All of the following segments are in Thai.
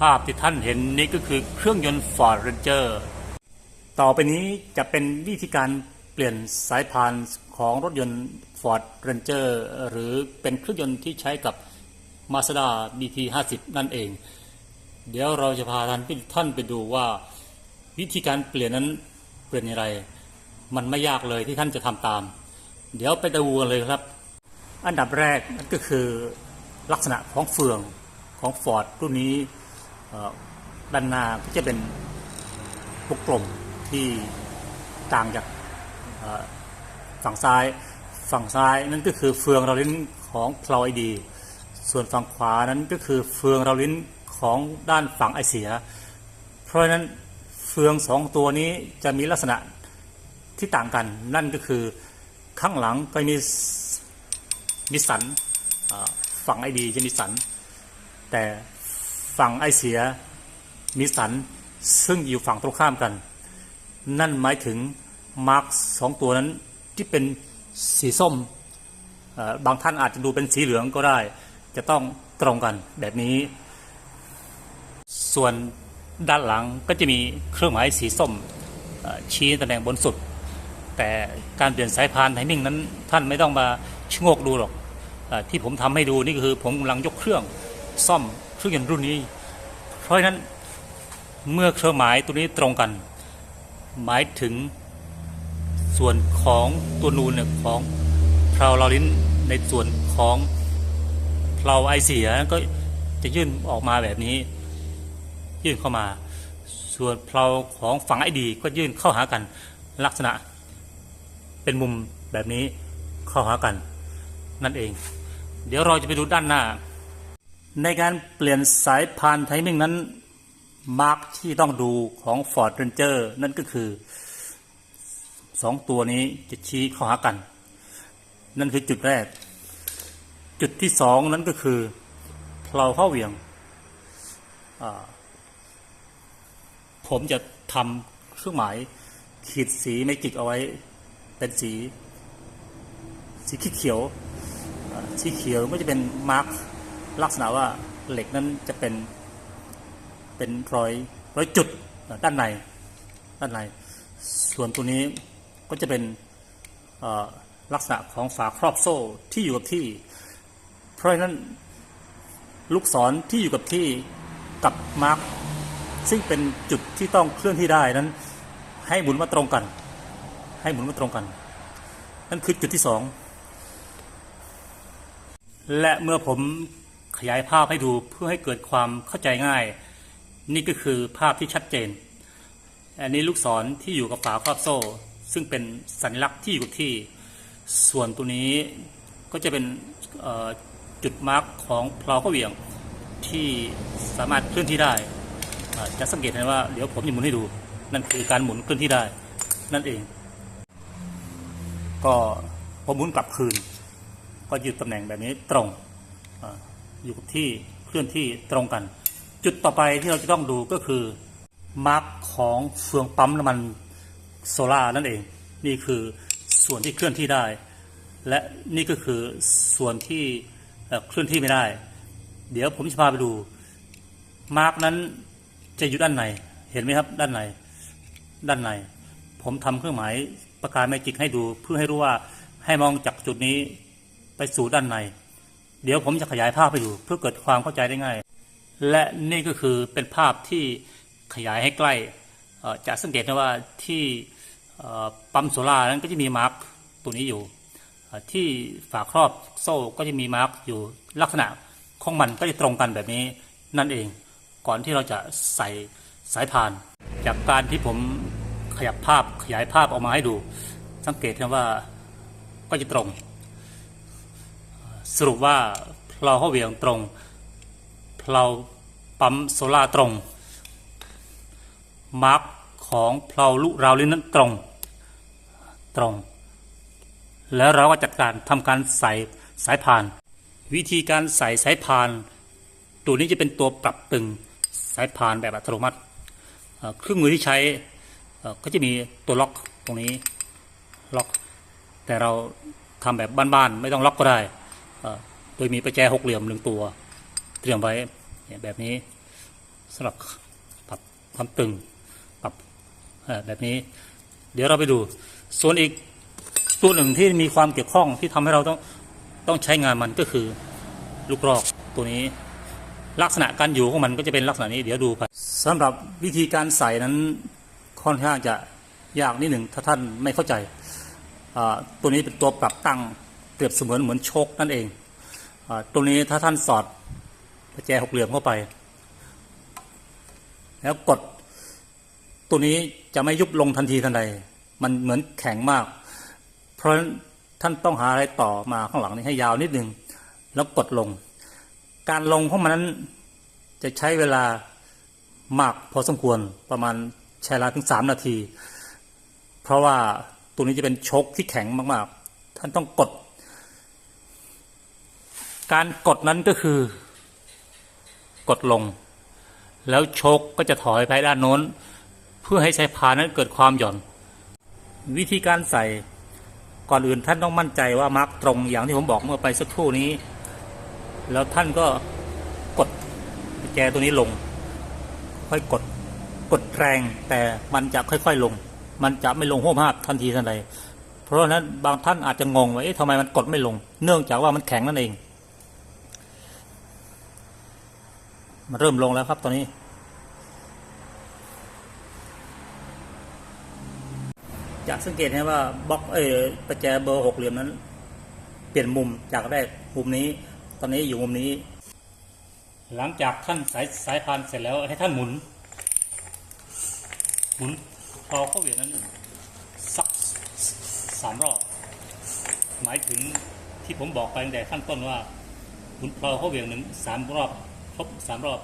ภาพที่ท่านเห็นนี้ก็คือเครื่องยนต์ Ford Ranger ต่อไปนี้จะเป็นวิธีการเปลี่ยนสายพานของรถยนต์ Ford Ranger หรือเป็นเครื่องยนต์ที่ใช้กับ Mazda BT50 นั่นเอง เดี๋ยวเราจะพาท่านท่านไปดูว่า วิธีการเปลี่ยนนั้นเปลี่ยนอย่างไร มันไม่ยากเลยที่ท่านจะทำตาม เดี๋ยวไปดูกันเลยครับ อันดับแรกนั่นก็คือลักษณะของเฟืองของ Ford รุ่นนี้ ด้านหน้าก็จะเป็นวงกลมที่ต่างจากฝั่งซ้ายฝั่งซ้ายนั่นก็คือเฟืองเราลิ้นของพลาไอดี ส่วนฝั่งขวานั้นก็คือเฟืองเราลิ้นของด้านฝั่งไอเสีย เพราะฉะนั้นเฟืองสองตัวนี้จะมีลักษณะที่ต่างกัน นั่นก็คือข้างหลังก็มีมีสันฝั่งไอดีจะมีสัน แต่ ฝั่งไอเสียมีสันซึ่งอยู่ฝั่งตรงข้ามกัน นั่นหมายถึงมาร์กสองตัวนั้นที่เป็นสีส้ม บางท่านอาจจะดูเป็นสีเหลืองก็ได้ จะต้องตรงกันแบบนี้ ส่วนด้านหลังก็จะมีเครื่องหมายสีส้มชี้ตำแหน่งบนสุด แต่การเปลี่ยนสายพานไทมิ่งนั้นท่านไม่ต้องมาชะโงกดูหรอกอที่ผมทำให้ดูนี่คือผมกำลังยกเครื่องซ่อม เครื่องยนต์รุ่นนี้ เพราะฉะนั้นเมื่อเครื่องหมายตัวนี้ตรงกัน หมายถึงส่วนของตัวนูนเนี่ยของเพลาลอรินในส่วนของเพลาไอเสียก็จะยื่นออกมาแบบนี้ ยื่นเข้ามา ส่วนเพลาของฝั่งไอดี ก็ยื่นเข้าหากันลักษณะ เป็นมุมแบบนี้เข้าหากัน นั่นเอง เดี๋ยวเราจะไปดูด้านหน้า ในการเปลี่ยนสายพานไทมิ่งนั้น มาร์กที่ต้องดูของ Ford Ranger นั่นก็คือสองตัวนี้จะชี้เข้าหากัน นั่นคือจุดแรก จุดที่สองนั้นก็คือเพลาเข้าเหวี่ยง ผมจะทำเครื่องหมายขีดสีเมจิกเอาไว้ เป็นสี สีเขียว สีเขียวก็จะเป็นมาร์ก ลักษณะว่าเหล็กนั้นจะเป็นเป็นรอยรอยจุดด้านในด้านใน ส่วนตัวนี้ก็จะเป็นลักษณะของฝาครอบโซ่ที่อยู่กับที่ เพราะฉะนั้นลูกศรที่อยู่กับที่กับมาร์กซึ่งเป็นจุดที่ต้องเคลื่อนที่ได้นั้น ให้หมุนมาตรงกัน ให้หมุนมาตรงกัน นั่นคือจุดที่สองและเมื่อผม ขยายภาพให้ดูเพื่อให้เกิดความเข้าใจง่าย นี่ก็คือภาพที่ชัดเจน อันนี้ลูกศรที่อยู่กับฝาครอบโซ่ ซึ่งเป็นสัญลักษณ์ที่อยู่ที่ ส่วนตัวนี้ก็จะเป็นจุดมาร์กของเพลาข้อเหวี่ยงที่สามารถเคลื่อนที่ได้ จะสังเกตเห็นว่าเดี๋ยวผมจะหมุนให้ดู นั่นคือการหมุนเคลื่อนที่ได้ นั่นเอง ก็พอหมุนกลับคืน ก็ยู่ตำแหน่งแบบนี้ตรง อยู่กับที่เคลื่อนที่ตรงกัน จุดต่อไปที่เราจะต้องดูก็คือมาร์กของเฟืองปั๊มน้ำมันโซล่านั่นเอง นี่คือส่วนที่เคลื่อนที่ได้ และนี่ก็คือส่วนที่เคลื่อนที่ไม่ได้ เดี๋ยวผมจะพาไปดูมาร์กนั้นจะอยู่ด้านในเห็นไหมครับด้านในด้านในผมทำเครื่องหมายประกายแมจิกให้ดูเพื่อให้รู้ว่าให้มองจากจุดนี้ไปสู่ด้านใน เดี๋ยวผมจะขยายภาพไปดูเพื่อเกิดความเข้าใจได้ง่าย และนี่ก็คือเป็นภาพที่ขยายให้ใกล้อ่อจะสังเกตได้ว่าที่ปั๊มโซล่าร์นั้นก็จะมีมาร์กตัวนี้อยู่ ที่ฝาครอบโซ่ก็จะมีมาร์กอยู่ลักษณะของมันก็จะตรงกันแบบนี้นั่นเอง ก่อนที่เราจะใส่สายพาน จากการที่ผมขยับภาพขยายภาพออกมาให้ดู สังเกตนะว่าก็จะตรง สรุปว่าเพลาเข้าเวียงตรงเพลาปั๊มโซล่าตรง มาร์กของเพลาลุราลิ้นนั้นตรง ตรง แล้วเราก็จัดการทำการใส่สายพาน วิธีการใส่สายพาน ตัวนี้จะเป็นตัวปรับตึงสายพานแบบอัตโนมัติ เครื่องมือที่ใช้ก็จะมีตัวล็อกตรงนี้ล็อก แต่เราทำแบบบ้านๆไม่ต้องล็อกก็ได้ โดยมีประแจหกเหลี่ยมหนึ่งตัว เตรียมไว้แบบนี้สำหรับปรับความตึงปรับแบบนี้ เดี๋ยวเราไปดู ส่วนอีกตัวหนึ่งที่มีความเกี่ยวข้องที่ทำให้เราต้องต้องใช้งานมันก็คือลูกรอกตัวนี้ ลักษณะการอยู่ของมันก็จะเป็นลักษณะนี้เดี๋ยวดูไปสำหรับวิธีการใส่นั้นค่อนข้างจะยากนิดหนึ่งถ้าท่านไม่เข้าใจตัวนี้เป็นตัวปรับตั้ง เปรียบเสมือนเหมือนชคนั่นเองอตัวนี้ถ้าท่านสอดประแจหกเหลี่ยมเข้าไป แล้วกดตัวนี้จะไม่ยุบลงทันทีทันใด มันเหมือนแข็งมาก เพราะท่านต้องหาอะไรต่อมาข้างหลังนี้ให้ยาวนิดนึง แล้วกดลง การลงของมันนั้นจะใช้เวลามากพอสมควรประมาณใช้เวลาถึงสามนาที เพราะว่าตัวนี้จะเป็นชกที่แข็งมากๆ ท่านต้องกด การกดนั้นก็คือ กดลง แล้วชกก็จะถอยไปด้านโน้น เพื่อให้สายพานนั้นเกิดความหย่อน วิธีการใส่ก่อนอื่นท่านต้องมั่นใจว่ามาร์กตรงอย่างที่ผมบอกเมื่อไปสักครู่นี้ แล้วท่านก็กดแจตัวนี้ลง ค่อยกดกดแรงแต่มันจะค่อยๆลง มันจะไม่ลงโหมหาบทันทีทันใดเพราะฉะนั้นบางท่านอาจจะงงว่าเอ๊ะทำไมมันกดไม่ลง เนื่องจากว่ามันแข็งนั่นเอง มันเริ่มลงแล้วครับตอนนี้ จะสังเกตให้ว่าบล็อกเออประแจเบอร์หกเหลี่ยมนั้น เปลี่ยนมุมจากแรกมุมนี้ ตอนนี้อยู่มุมนี้ หลังจากท่านสายสายพานเสร็จแล้วให้ท่านหมุน หมุนพอเข้าเหวี่ยงนั้นสักสามรอบ หมายถึงที่ผมบอกไปตั้งแต่ขั้นต้นว่าหมุนพอเข้าเหวี่ยงหนึ่งสามรอบ ครบสามรอบ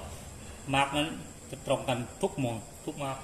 มาร์กนั้นจะตรงกันทุกมงทุกมาร์ก